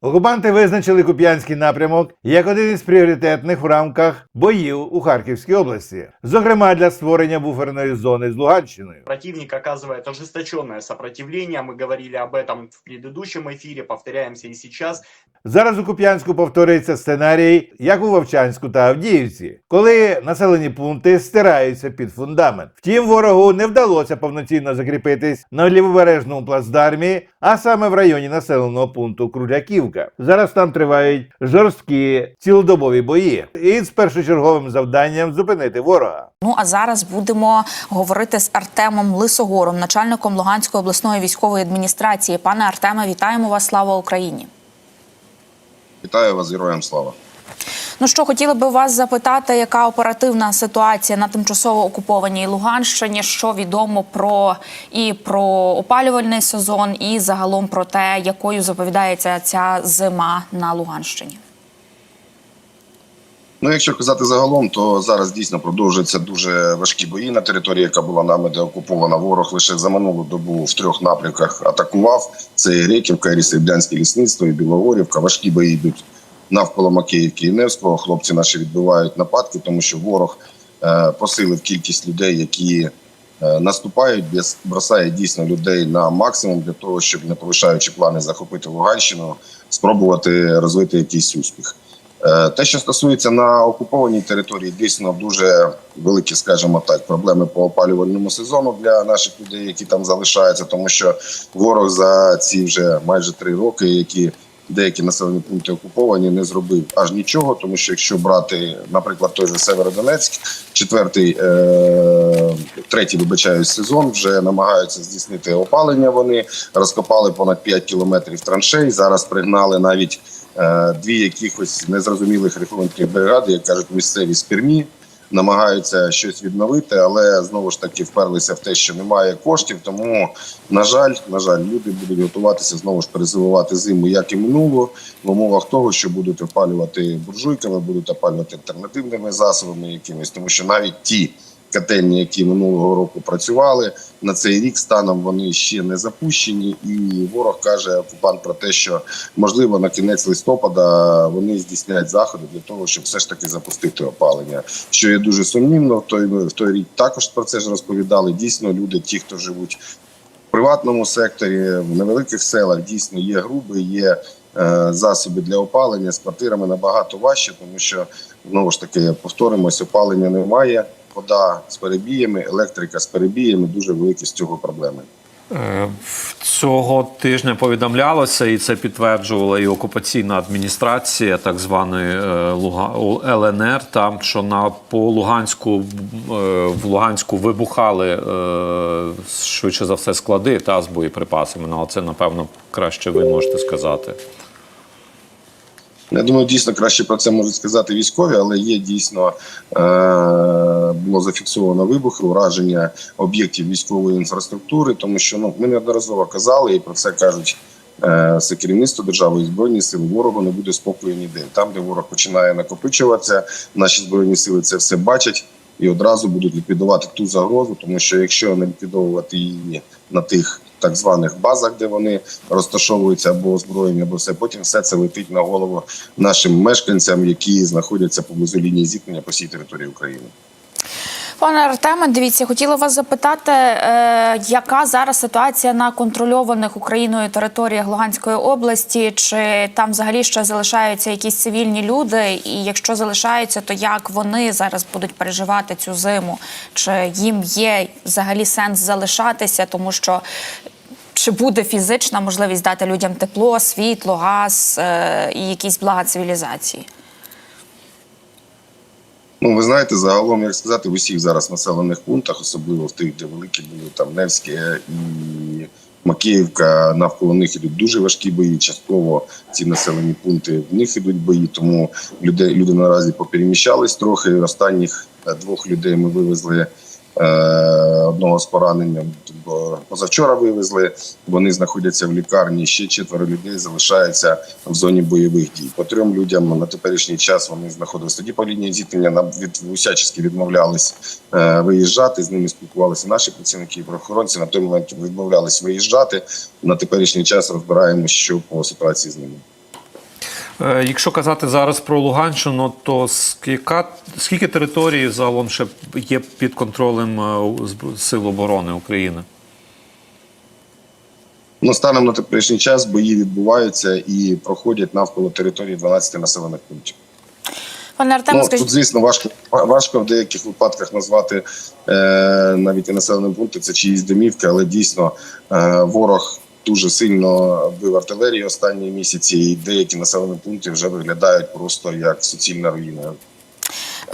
Окупанти визначили Куп'янський напрямок як один із пріоритетних в рамках боїв у Харківській області, зокрема для створення буферної зони з Луганщиною. Противник оказывает ожесточенное сопротивление. Мы говорили об этом в предыдущем эфире, повторяемся и сейчас. Зараз у Куп'янську повторюється сценарій, як у Вовчанську та Авдіївці, коли населені пункти стираються під фундамент. Втім, ворогу не вдалося повноцінно закріпитись на лівобережному плацдармі, а саме в районі населеного пункту Круляківка. Зараз там тривають жорсткі цілодобові бої, і з першочерговим завданням зупинити ворога. Ну а зараз будемо говорити з Артемом Лисогором, начальником Луганської обласної військової адміністрації. Пане Артеме, вітаємо вас! Слава Україні! Вітаю вас, героям слава. Ну що хотіли би вас запитати, яка оперативна ситуація на тимчасово окупованій Луганщині? Що відомо про і про опалювальний сезон, і загалом про те, якою заповідається ця зима на Луганщині? Ну, якщо казати загалом, то зараз дійсно продовжуються дуже важкі бої на території, яка була нами деокупована. Ворог лише за минулу добу в трьох напрямках атакував. Це і Реківка, і Лісиблянське лісництво, і Білогорівка. Важкі бої йдуть навколо Макіївки і Невського. Хлопці наші відбивають нападки, тому що ворог е, посилив кількість людей, які е, наступають, бросає дійсно людей на максимум для того, щоб не повишаючи плани захопити Луганщину, спробувати розвити якийсь успіх. Е, Те, що стосується на окупованій території, дійсно дуже великі, скажімо так, проблеми по опалювальному сезону для наших людей, які там залишаються, тому що ворог за ці вже майже три роки, які деякі населені пункти окуповані, не зробив аж нічого. Тому що якщо брати, наприклад, той же Северодонецьк, четвертий, е- третій, вибачаюсь, сезон, вже намагаються здійснити опалення. Вони розкопали понад 5 кілометрів траншей. Зараз пригнали навіть е, дві якихось незрозумілих референтних бригади, як кажуть, місцеві з Пермі. Намагаються щось відновити, але знову ж таки вперлися в те, що немає коштів. Тому на жаль, на жаль, люди будуть готуватися знову ж перезимувати зиму, як і минуло, в умовах того, що будуть опалювати буржуйками, будуть опалювати альтернативними засобами якимись, тому що навіть ті котельні, які минулого року працювали на цей рік, станом вони ще не запущені, і ворог каже окупант про те, що можливо на кінець листопада вони здійснять заходи для того, щоб все ж таки запустити опалення. Що є дуже сумнівно. В той в той рік також про це ж розповідали. Дійсно, люди, ті, хто живуть в приватному секторі, в невеликих селах, дійсно є груби, є. е, Засоби для опалення з квартирами набагато важче, тому що знову ж таки повторимось, опалення немає, вода з перебіями, електрика з перебіями дуже великі з цього проблеми. Е, Цього тижня повідомлялося, і це підтверджувала і окупаційна адміністрація, так званої е, ЛНР. Там що на по Луганську е, в Луганську вибухали швидше за все склади та з боєприпасами. Ну, але це напевно краще ви можете сказати. Я думаю, дійсно краще про це можуть сказати військові, але є дійсно е, було зафіксовано вибухи, ураження об'єктів військової інфраструктури, тому що ну ми неодноразово казали, і про це кажуть Це керівництво держави і збройні сили. Ворогу не буде спокою ніде. Там, де ворог починає накопичуватися, наші збройні сили це все бачать і одразу будуть ліквідувати ту загрозу, тому що якщо не ліквідовувати її на тих так званих базах, де вони розташовуються або озброєні, або все потім все це летить на голову нашим мешканцям, які знаходяться поблизу лінії зіткнення по всій території України. Пане Артеме, дивіться, хотіла вас запитати, е, яка зараз ситуація на контрольованих Україною територіях Луганської області? Чи там взагалі ще залишаються якісь цивільні люди? І якщо залишаються, то як вони зараз будуть переживати цю зиму? Чи їм є взагалі сенс залишатися, тому що чи буде фізична можливість дати людям тепло, світло, газ е, і якісь блага цивілізації? Ну, ви знаєте, загалом, як сказати, в усіх зараз населених пунктах, особливо в тих, де великі були там Невське і Макіївка, навколо них ідуть дуже важкі бої. Частково ці населені пункти в них ідуть бої, тому люди, люди наразі попереміщались трохи. Останніх е, двох людей ми вивезли. Е, Одного з пораненням позавчора вивезли. Вони знаходяться в лікарні. Ще четверо людей залишаються в зоні бойових дій. По трьом людям на теперішній час вони знаходилися тоді по лінії зіткнення. Нам від усячески відмовлялись е, виїжджати. З ними спілкувалися наші працівники і правоохоронці. На той момент відмовлялись виїжджати. На теперішній час розбираємо, що по ситуації з ними. Е, Якщо казати зараз про Луганщину, то скільки, скільки територій загалом ще є під контролем е, Сил оборони України? Ну, станом на теперішній час бої відбуваються і проходять навколо території 12 населених пунктів. Пане Артеме, Ну, скажіть, тут, звісно, важко важко в деяких випадках назвати е, навіть і населеним пунктом, це чиїсь домівки, але дійсно е, ворог дуже сильно бив артилерію останні місяці, і деякі населені пункти вже виглядають просто як суцільна руїна.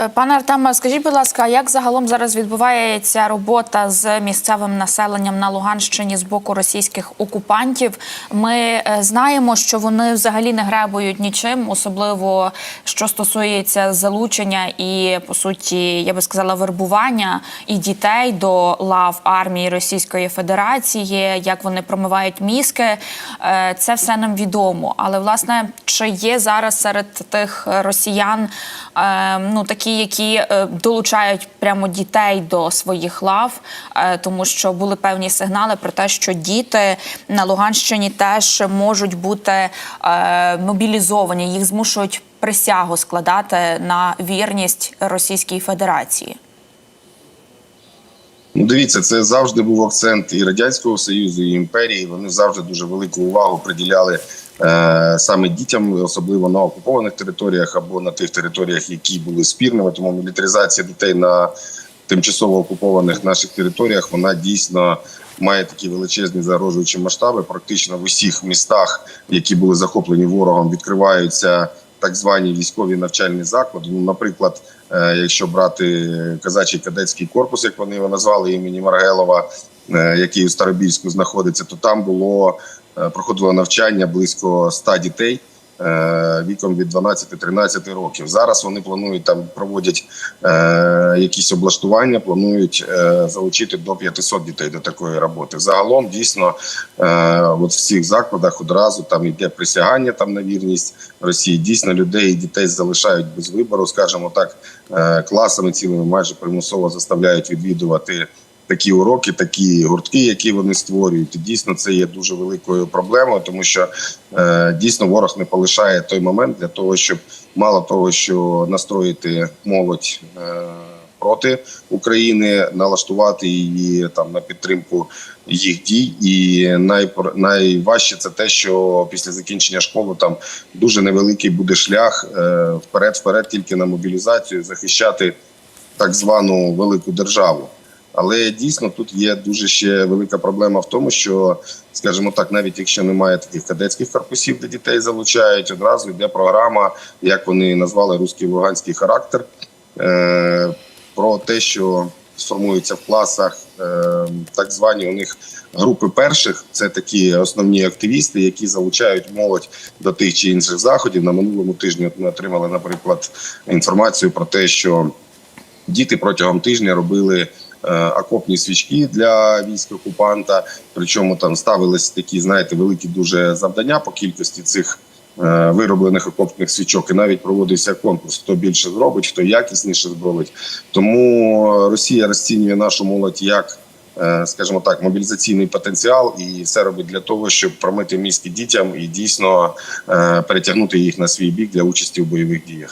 Е, Пане Артеме, скажіть, будь ласка, як загалом зараз відбувається робота з місцевим населенням на Луганщині з боку російських окупантів? Ми е, знаємо, що вони взагалі не гребують нічим, особливо що стосується залучення і по суті, я би сказала, вербування і дітей до лав армії Російської Федерації, як вони промивають мізки. Е, Це все нам відомо. Але власне, чи є зараз серед тих росіян ну такі, які е, долучають прямо дітей до своїх лав, е, тому що були певні сигнали про те, що діти на Луганщині теж можуть бути е, мобілізовані, їх змушують присягу складати на вірність Російській Федерації. Ну, дивіться, це завжди був акцент і радянського союзу, і імперії. Вони завжди дуже велику увагу приділяли е, саме дітям, особливо на окупованих територіях або на тих територіях, які були спірними. Тому мілітаризація дітей на тимчасово окупованих наших територіях вона дійсно має такі величезні загрожуючі масштаби. Практично в усіх містах, які були захоплені ворогом, відкриваються так звані військові навчальні заклади. Ну, наприклад, якщо брати казачий кадетський корпус, як вони його назвали імені Маргелова, е, який у Старобільську знаходиться, то там було е, проходило навчання близько 100 дітей. Е, Віком від 12-13 років зараз вони планують там проводять е, якісь облаштування, планують е, залучити до 500 дітей до такої роботи. Загалом дійсно, от в цих закладах одразу там йде присягання там на вірність Росії. Дійсно, людей і дітей залишають без вибору, скажімо так, класами цілими майже примусово заставляють відвідувати. Такі уроки, такі гуртки, які вони створюють, дійсно це є дуже великою проблемою, тому що е, дійсно ворог не полишає той момент для того, щоб мало того, що настроїти молодь е, проти України, налаштувати її там на підтримку їх дій. І найпр- найважче це те, що після закінчення школи там дуже невеликий буде шлях е, вперед, вперед, тільки на мобілізацію, захищати так звану велику державу. Але дійсно тут є дуже ще велика проблема в тому, що, скажімо так, навіть якщо немає таких кадетських корпусів, де дітей залучають, одразу йде програма, як вони назвали руський луганський характер, е, про те, що сформуються в класах е, так звані у них групи перших. Це такі основні активісти, які залучають молодь до тих чи інших заходів. На минулому тижні ми отримали, наприклад, інформацію про те, що діти протягом тижня робили окопні свічки для військ окупанта. Причому там ставились такі, знаєте, великі дуже завдання по кількості цих. е, Вироблених окопних свічок і навіть проводився конкурс: хто більше зробить, хто якісніше зробить. Тому Росія розцінює нашу молодь як, е, скажімо так, мобілізаційний потенціал, і все робить для того, щоб промити мізки дітям і дійсно е, перетягнути їх на свій бік для участі в бойових діях.